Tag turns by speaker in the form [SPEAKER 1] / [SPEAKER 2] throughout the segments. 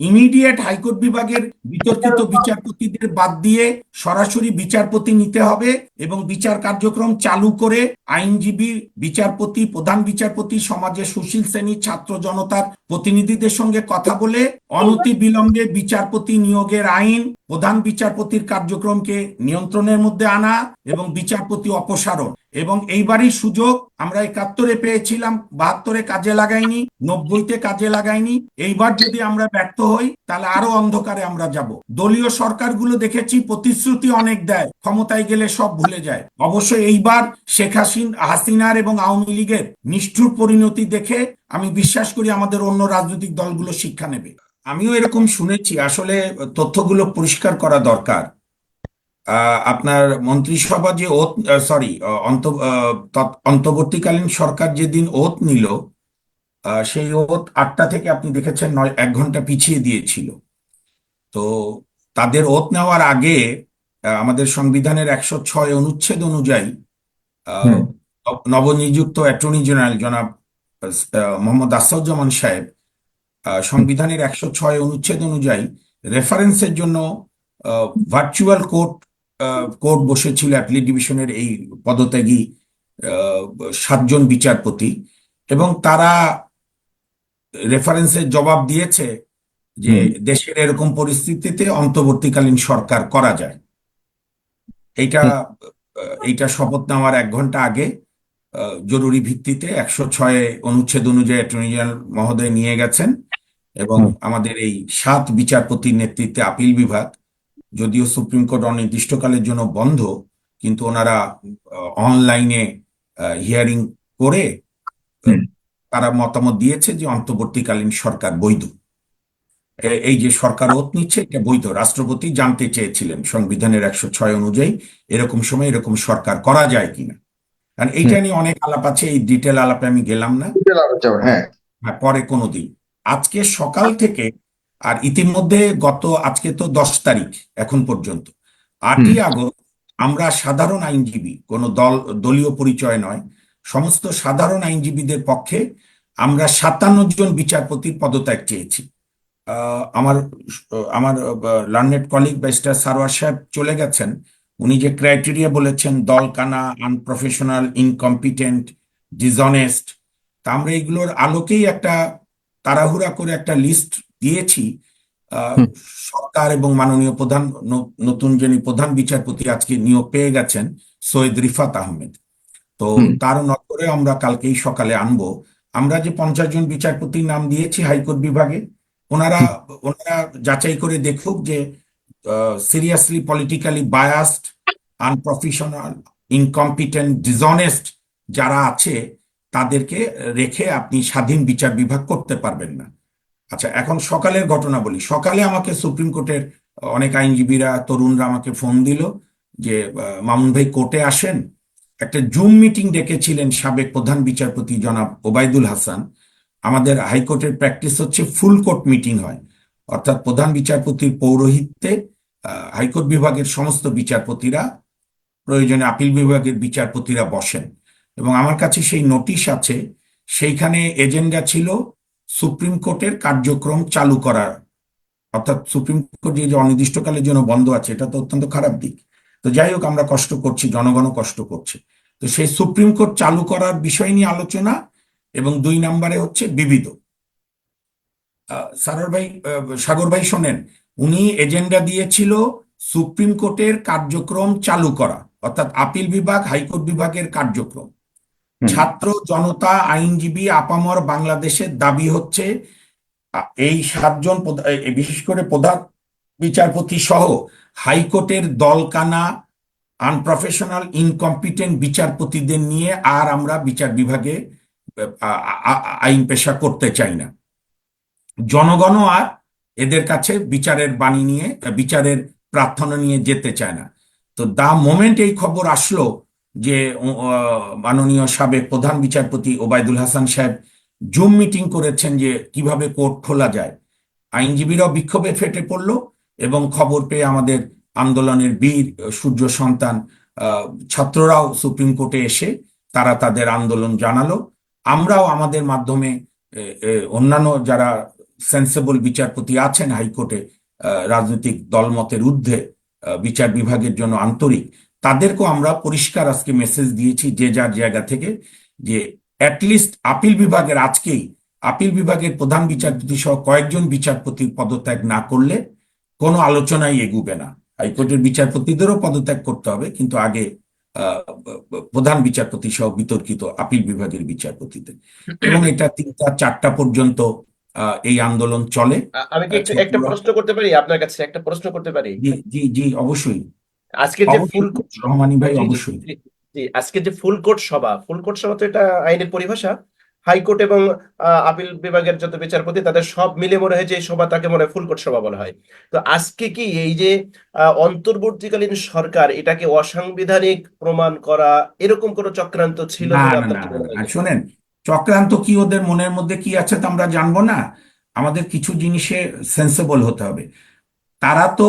[SPEAKER 1] Immediate high court বিভাগের বিতর্কিত বিচারপতিদের বাদ দিয়ে সরাসরি বিচারপতি নিতে হবে এবং বিচার কার্যক্রম চালু করে আইনজীবী, বিচারপতি, প্রধান বিচারপতি, সমাজের সুশীল শ্রেণি, ছাত্র জনতার প্রতিনিধিদের সঙ্গে কথা বলে অনতি বিলম্বে বিচারপতি নিয়োগের আইন, প্রধান বিচারপতির কার্যক্রমকে নিয়ন্ত্রণের মধ্যে আনা এবং বিচারপতি অপসারণ। এবং এইবারই সুযোগ আমরা একাত্তরে পেয়েছিলাম, বাহাত্তরে কাজে লাগাইনি, নব্বইতে কাজে লাগাইনি। এইবার যদি আমরা ব্যর্থ হই, তাহলে আরও অন্ধকারে আমরা যাব। দলীয় সরকারগুলো দেখেছি প্রতিশ্রুতি অনেক দেয়, ক্ষমতায় গেলে সব ভুলে যায়। অবশ্যই এইবার শেখ হাসিন, হাসিনার এবং আওয়ামী লীগের নিষ্ঠুর পরিণতি দেখে আমি বিশ্বাস করি আমাদের অন্য রাজনৈতিক দলগুলো শিক্ষা নেবে। আমিও এরকম শুনেছি, আসলে তথ্যগুলো পরিষ্কার করা দরকার। আপনার মন্ত্রিসভা যে ওত সরি অন্তর্বর্তীকালীন সরকার যেদিন ওত নিল সেই ওত আটটা থেকে আপনি দেখেছেন নয় এক ঘণ্টা পিছিয়ে দিয়েছিল। তো তাদের ওত নেওয়ার আগে আমাদের সংবিধানের একশো ছয় অনুচ্ছেদ অনুযায়ী আহ, নবনিযুক্ত অ্যাটর্নি জেনারেল জনাব মোহাম্মদ আসাউজ্জামান সাহেব সংবিধানের একশো ছয় অনুচ্ছেদ অনুযায়ী রেফারেন্সের জন্য ভার্চুয়াল কোর্ট কোর্ট বসেছিল অ্যাপিলেট ডিভিশনের এই পদত্যাগী সাতজন বিচারপতি এবং তারা রেফারেন্সের জবাব দিয়েছে যে দেশের এরকম পরিস্থিতিতে অন্তর্বর্তীকালীন সরকার করা যায়। এইটা এইটা শপথ নেওয়ার এক ঘণ্টা আগে জরুরি ভিত্তিতে একশো ছয় অনুচ্ছেদ অনুযায়ী অ্যাটর্নি জেনারেল মহোদয় নিয়ে গেছেন এবং আমাদের এই সাত বিচারপতির নেতৃত্বে আপিল বিভাগ যদিও সুপ্রিম কোর্ট অনির্দিষ্টকালের জন্য বন্ধ কিন্তু ওনারা অনলাইনে হিয়ারিং করে তারা মতামত দিয়েছে যে অন্তর্বর্তীকালীন সরকার বৈধ। এই যে সরকার ওত নিচ্ছে এটা বৈধ। রাষ্ট্রপতি জানতে চেয়েছিলেন সংবিধানের একশো ছয় অনুযায়ী এরকম সময় এরকম সরকার করা যায় কিনা। কারণ এইটা নিয়ে অনেক আলাপ আছে এই ডিটেল আলাপে আমি গেলাম না।
[SPEAKER 2] হ্যাঁ।
[SPEAKER 1] হ্যাঁ, পরে কোনোদিন আজকে সকাল থেকে আর ইতিমধ্যে গত আজকে তো দশ তারিখ এখন পর্যন্ত। আটই আগস্ট আমরা সাধারণ আইনজীবী কোনো দল দলীয় পরিচয় নয় সমস্ত সাধারণ আইনজীবীদের পক্ষে আমরা সাতান্ন জন বিচারপতির পদত্যাগ চেয়েছি। আহ, আমার আমার লার্নেড কলিগ ব্যারিস্টার সারোয়ার সাহেব চলে গেছেন। উনি যে ক্রাইটেরিয়া বলেছেন দলকানা আনপ্রফেশনাল ইনকম্পিটেন্ট ডিসঅনেস্ট তা আমরা এগুলোর আলোকেই একটা তাড়াহুড়া করে একটা লিস্ট দিয়েছি সরকার এবং মাননীয় প্রধান নতুন যিনি প্রধান বিচারপতি আজকে নিয়োগ পেয়ে গেছেন সৈয়দ রিফাত আহমেদ। তো তার নজরে আমরা কালকেই সকালে আনব। আমরা যে পঞ্চাশ জন বিচারপতির নাম দিয়েছি হাইকোর্ট বিভাগে ওনারা ওনারা যাচাই করে দেখুক যে seriously politically biased unprofessional incompetent dishonest যারা আছে তাদেরকে রেখে আপনি স্বাধীন বিচার বিভাগ করতে পারবেন না। আচ্ছা এখন সকালের ঘটনা বলি। সকালে আমাকে সুপ্রিম কোর্টের অনেক আইনজীবীরা, তরুণরা আমাকে ফোন দিল যে মামুন ভাই কোর্টে আসেন। একটা জুম মিটিং ডেকেছিলেন সাবেক প্রধান বিচারপতি জনাব ওবায়দুল হাসান। আমাদের হাইকোর্টের প্র্যাকটিস হচ্ছে ফুল কোর্ট মিটিং হয়। অর্থাৎ প্রধান বিচারপতির পৌরোহিত্যে হাইকোর্ট বিভাগের সমস্ত বিচারপতিরা, প্রয়োজনে আপিল বিভাগের বিচারপতিরা বসেন। এবং আমার কাছে সেই নোটিশ আছে, সেইখানে এজেন্ডা ছিল সুপ্রিম কোর্টের কার্যক্রম চালু করার। অর্থাৎ সুপ্রিম কোর্ট যে অনির্দিষ্টকালের জন্য বন্ধ আছে, এটা তো অত্যন্ত খারাপ দিক। তো যাই হোক, আমরা কষ্ট করছি, জনগণও কষ্ট করছে। তো সেই সুপ্রিম কোর্ট চালু করার বিষয় নিয়ে আলোচনা এবং দুই নম্বরে হচ্ছে বিবিধ। সারর ভাই সাগর ভাই শোনেন, উনি এজেন্ডা দিয়েছিল সুপ্রিম কোর্টের কার্যক্রম চালু করা, অর্থাৎ আপিল বিভাগ, হাইকোর্ট বিভাগের কার্যক্রম। ছাত্র, জনতা, আইনজীবী আপামর বাংলাদেশের দাবি হচ্ছে এই সাতজন বিশেষ করে প্রধান বিচারপতি সহ হাইকোর্টের দলকানা আনপ্রফেশনাল ইনকম্পিটেন্ট বিচারপতিদের নিয়ে আর আমরা বিচার বিভাগে আইন পেশা করতে চাই না। জনগণও আর এদের কাছে বিচারের বাণী নিয়ে বিচারের প্রার্থনা নিয়ে যেতে চায় না। তো দা মোমেন্ট এই খবর আসলো যে মাননীয় সাবেক প্রধান বিচারপতি ওবায়দুল হাসান সাহেব জুম মিটিং করেছেন যে কীভাবে কোর্ট খোলা যায়। আইনজীবীরাও বিক্ষোভে ফেটে পড়ল এবং খবর পেয়ে আমাদের আন্দোলনের বীর সূর্য সন্তান ছাত্ররাও সুপ্রিম কোর্টে এসে তারা তাদের আন্দোলন জানালো। আমরাও আমাদের মাধ্যমে অন্যান্য যারা সেন্সেবল বিচারপতি আছেন হাইকোর্টে রাজনৈতিক দলমতের ঊর্ধ্বে বিচার বিভাগের জন্য আন্তরিক। তাদেরকেও আমরা পরিষ্কার আজকে মেসেজ দিয়েছি যে যার জায়গা থেকে যে অ্যাটলিস্ট আপিল বিভাগের আজকেই আপিল বিভাগের প্রধান বিচারপতি সহ কয়েকজন বিচারপতির পদত্যাগ না করলে কোনো আলোচনাই এগুবে না। হাইকোর্টের বিচারপতিদেরও পদত্যাগ করতে হবে কিন্তু আগে আহ, প্রধান বিচারপতি সহ বিতর্কিত আপিল বিভাগের বিচারপতিদের। এবং এটা তিনটা চারটা পর্যন্ত এই আন্দোলন চলে।
[SPEAKER 3] আমি কি একটা প্রশ্ন করতে পারি আপনার কাছে? একটা প্রশ্ন করতে পারি?
[SPEAKER 1] জি জি অবশ্যই।
[SPEAKER 3] আজকে যে ফুল
[SPEAKER 1] রহমানি ভাই অবশ্যই।
[SPEAKER 3] আজকে যে ফুল কোর্ট সভা ফুল কোর্ট সভা তো এটা আইনের পরিভাষা। হাইকোর্ট এবং আপিল বিভাগের যত বিচারপতি তাদের সব মিলে মনে হয় যে সভা তাকে মনে হয় ফুল কোর্ট সভা বলা হয়। তো আজকে কি এই যে অন্তর্বর্তীকালীন সরকার এটাকে অসাংবিধানিক প্রমাণ করা এরকম কোন চক্রান্ত ছিল
[SPEAKER 1] শোনেন চক্রান্ত কি ওদের মনের মধ্যে কি আছে তা আমরা জানব না। আমাদের কিছু জিনিসে সেন্সেবল হতে হবে। তারা তো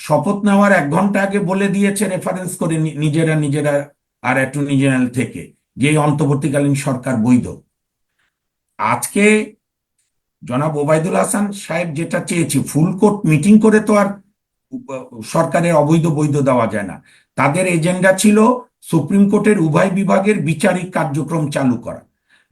[SPEAKER 1] শপথ নেওয়ার এক ঘণ্টা আগে বলে দিয়েছে রেফারেন্স করে নিজেরা নিজেরা আর অ্যাটর্নি জেনারেল থেকে যে অন্তর্বর্তীকালীন সরকার বৈধ। আজকে জনাব ওবায়দুল হাসান সাহেব যেটা চেয়েছে ফুল কোর্ট মিটিং করে তো আর সরকারের অবৈধ বৈধ দেওয়া যায় না। তাদের এজেন্ডা ছিল সুপ্রিম কোর্টের উভয় বিভাগের বিচারিক কার্যক্রম চালু করা।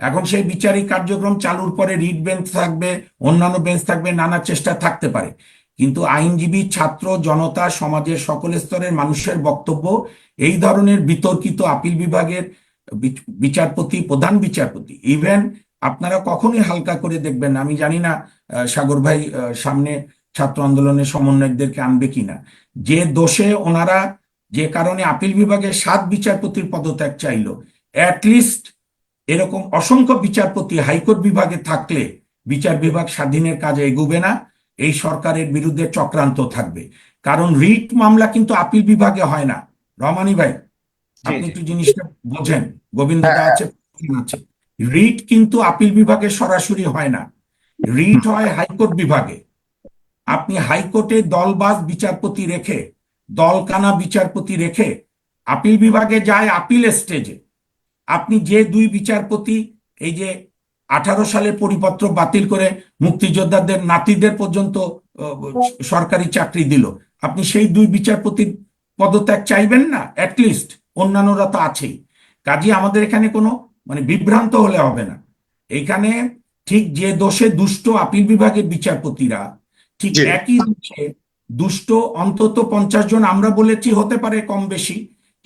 [SPEAKER 1] এখন সেই বিচারিক কার্যক্রম চালুর পরে রিট বেঞ্চ থাকবে, অন্যান্য বেঞ্চ থাকবে, নানা চেষ্টা থাকতে পারে। কিন্তু আইনজীবী, ছাত্র, জনতা, সমাজের সকল স্তরের মানুষের বক্তব্য এই ধরনের বিতর্কিত আপিল বিভাগের বিচ- বিচারপতি, প্রধান বিচারপতি। ইভেন আপনারা কখনোই হালকা করে দেখবেন আমি জানি না সাগর ভাই সামনে ছাত্র আন্দোলনের সমন্বয়কদেরকে আনবে কিনা। যে দোষে ওনারা যে কারণে আপিল বিভাগের সাত বিচারপতির পদত্যাগ চাইলো অ্যাটলিস্ট এরকম অসংখ্য বিচারপতি হাইকোর্ট বিভাগে থাকলে বিচার বিভাগ স্বাধীনের কাজে এগুবে না। এই সরকারের বিরুদ্ধে চক্রান্ত থাকবে। কারণ রিট মামলা কিন্তু আপিল বিভাগে হয় না। রমানি ভাই আপনি একটু জিনিসটা বোঝেন। গোবিন্দ
[SPEAKER 2] হ্যাঁ,
[SPEAKER 1] আছে আছে। রিট কিন্তু আপিল বিভাগে সরাসরি হয় না। রিট হয় হাইকোর্ট বিভাগে। আপনি হাইকোর্টে দলবাজ বিচারপতি রেখে দলকানা বিচারপতি রেখে আপিল বিভাগে যায় আপিল স্টেজে। আপনি যে দুই বিচারপতি এই যে আঠারো সালের পরিপত্র বাতিল করে মুক্তিযোদ্ধাদের নাতিদের পর্যন্ত সরকারি চাকরি দিল। আপনি সেই দুই বিচারপতির পদত্যাগ চাইবেন না? অ্যাটলিস্ট অন্যান্যরা তো আছেই। কাজে আমাদের এখানে কোনো মানে বিভ্রান্ত হলে হবে না। এখানে ঠিক যে দোষে দুষ্ট আপিল বিভাগের বিচারপতিরা ঠিক একই দোষে দুষ্ট অন্তত পঞ্চাশ জন আমরা বলেছি হতে পারে কম বেশি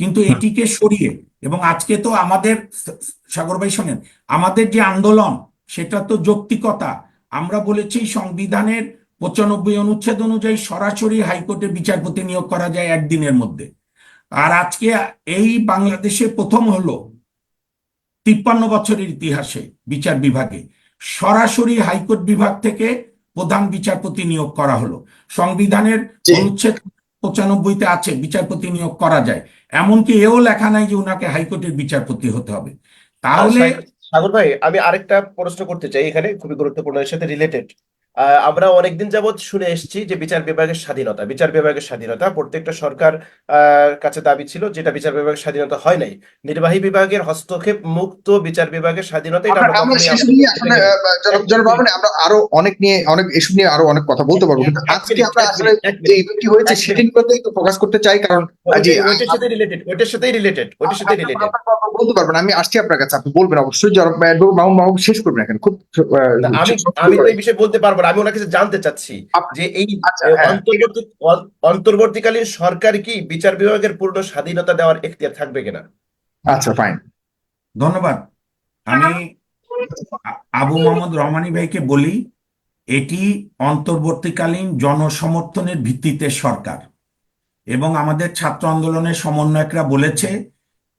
[SPEAKER 1] কিন্তু এটিকে সরিয়ে এবং আজকে তো আমাদের সাগর ভাই শোনেন আমাদের যে আন্দোলন সেটা তো যৌক্তিকতা। আমরা বলেছি সংবিধানের পঁচানব্বই অনুচ্ছেদ অনুযায়ী সরাসরি হাইকোর্টে বিচারপতি নিয়োগ করা যায় একদিনের মধ্যে। আর আজকে এই বাংলাদেশে প্রথম হলো তিপ্পান্ন বছরের ইতিহাসে বিচার বিভাগে। সরাসরি হাইকোর্ট বিভাগ থেকে প্রধান বিচারপতি নিয়োগ করা হলো। সংবিধানের অনুচ্ছেদ পঁচানব্বইতে আছে, বিচারপতি নিয়োগ করা যায়। এমনকি এও লেখা নাই যে উনাকে হাইকোর্টের বিচারপতি হতে হবে। তাহলে
[SPEAKER 3] সাগর ভাই আমি আরেকটা প্রশ্ন করতে চাই এখানে, খুবই গুরুত্বপূর্ণ, এর সাথে রিলেটেড আমরা অনেকদিন যাবৎ শুনে এসেছি যে বিচার বিভাগের স্বাধীনতা বিচার বিভাগের স্বাধীনতা। প্রত্যেকটা সরকার কাছে দাবি ছিল যেটা বিচার বিভাগের স্বাধীনতা হয় নাই। নির্বাহী বিভাগের হস্তক্ষেপ মুক্ত বিচার বিভাগের স্বাধীনতা এটা
[SPEAKER 2] আমরা আরও অনেক নিয়ে অনেক এসব নিয়ে আরও অনেক কথা বলতে পারব। কিন্তু আজকে আমরা আসলে যে ইভেন্টটি হয়েছে সেটির প্রতি একটু ফোকাস করতে চাই কারণ
[SPEAKER 3] ওইটার সাথে রিলেটেড ওইটার সাথেই রিলেটেড ওইটার সাথে রিলেটেড
[SPEAKER 2] বলতে পারবেন আমি আসছি আপনার কাছে আপনি বলবেন অবশ্যই মাহমুদ মাহমুদ শেষ করবেন এখন খুব
[SPEAKER 3] আমি আমি তো এই বিষয়ে বলতে পারব না। আমি ওনার কাছে জানতে চাচ্ছি যে এই
[SPEAKER 2] আচ্ছা, হ্যাঁ।
[SPEAKER 3] অন্তর্বর্তী অন- অন্তর্বর্তীকালীন সরকার কি বিচার বিভাগের পূর্ণ স্বাধীনতা দেওয়ার এখতিয়ার থাকবে কিনা?
[SPEAKER 2] আচ্ছা ফাইন
[SPEAKER 1] ধন্যবাদ। আমি আবু মোহাম্মদ রহমানী ভাইকে বলি এটি অন্তর্বর্তীকালীন জনসমর্থনের ভিত্তিতে সরকার। এবং আমাদের ছাত্র আন্দোলনের সমন্বয়করা বলেছে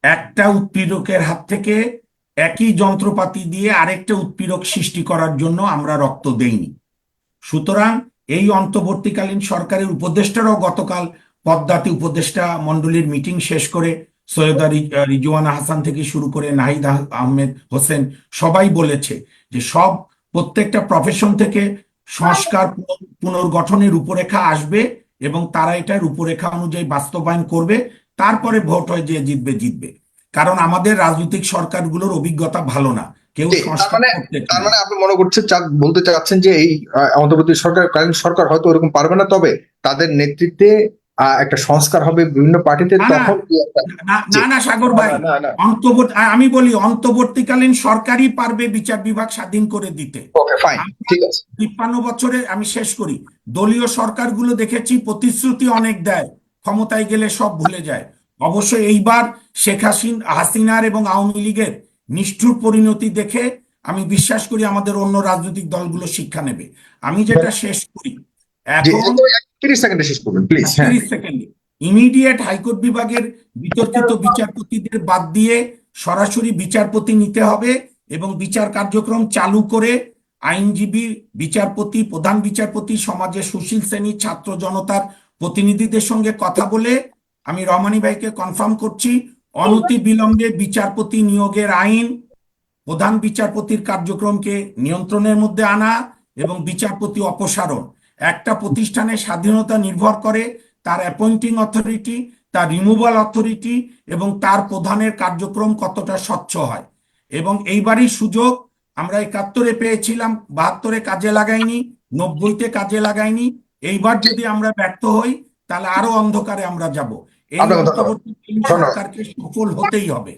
[SPEAKER 1] একটা উৎপীড়কের হাত থেকে একই যন্ত্রপাতি দিয়ে আরেকটা উৎপীড়ক সৃষ্টি করার জন্য আমরা রক্ত দেইনি। সুতরাং এই অন্তর্বর্তীকালীন সরকারের উপদেষ্টারাও গতকাল পদ্মাতে উপদেষ্টা মণ্ডলীর মিটিং শেষ করে সৈয়দা রিজওয়ানা হাসান থেকে শুরু করে নাহিদ আহমেদ হোসেন সবাই বলেছে যে সব প্রত্যেকটা প্রফেশন থেকে সংস্কার পুনর- পুনর্গঠনের রূপরেখা আসবে এবং তারা এটা রূপরেখা অনুযায়ী বাস্তবায়ন করবে, তারপরে ভোট হয় যে জিতবে জিতবে। কারণ আমাদের রাজনৈতিক সরকারগুলোর অভিজ্ঞতা ভালো না। কেউ
[SPEAKER 2] তার মানে- মানে আপনি মনে করছেন বলতে চাচ্ছেন যে এই অন্তর্বর্তী সরকার কালীন সরকার হয়তো ওরকম পারবে না তবে তাদের নেতৃত্বে একটা সংস্কার হবে বিভিন্ন পার্টিতে
[SPEAKER 1] না, না।
[SPEAKER 2] তখন
[SPEAKER 1] না না না সাগর ভাই। অন্তর্বর্তী আমি বলি অন্তর্বর্তীকালীন সরকারই পারবে বিচার বিভাগ স্বাধীন করে দিতে। তিপ্পান্ন বছরে আমি শেষ করি। দলীয় সরকারগুলো দেখেছি প্রতিশ্রুতি অনেক দেয়। ক্ষমতায় গেলে সব ভুলে যায়। অবশ্য এইবার শেখ হাসিন হাসিনার এবং আওয়ামী লীগের নিষ্ঠুর পরিণতি দেখে আমি বিশ্বাস করি আমাদের অন্য রাজনৈতিক দলগুলো শিক্ষা নেবে। আমি যেটা শেষ করি
[SPEAKER 2] জি
[SPEAKER 1] এখন
[SPEAKER 2] তিরিশ সেকেন্ডে শেষ করবেন প্লিজ হ্যাঁ।
[SPEAKER 1] তিরিশ সেকেন্ডে। ইমিডিয়েট হাইকোর্ট বিভাগের বিতর্কিত বিচারপতিদের বাদ দিয়ে সরাসরি বিচারপতি নিতে হবে এবং বিচার কার্যক্রম চালু করে আইনজীবী বিচারপতি প্রধান বিচারপতি সমাজের সুশীল শ্রেণি ছাত্র জনতার প্রতিনিধিদের সঙ্গে কথা বলে আমি রহমানী ভাইকে কনফার্ম করছি অনতি বিলম্বে বিচারপতি নিয়োগের আইন, প্রধান বিচারপতির কার্যক্রমকে নিয়ন্ত্রণের মধ্যে আনা এবং বিচারপতি অপসারণ। একটা প্রতিষ্ঠানের স্বাধীনতা নির্ভর করে, তার অ্যাপয়েন্টিং অথরিটি তার রিমুভাল অথরিটি এবং তার প্রধানের কার্যক্রম কতটা স্বচ্ছ হয়। এবং এইবারই সুযোগ আমরা একাত্তরে পেয়েছিলাম, বাহাত্তরে কাজে লাগাইনি, নব্বইতে কাজে লাগাইনি। এইবার যদি আমরা ব্যর্থ হই, তাহলে আরও অন্ধকারে আমরা যাব। এই। সরকারকে সফল হতেই হবে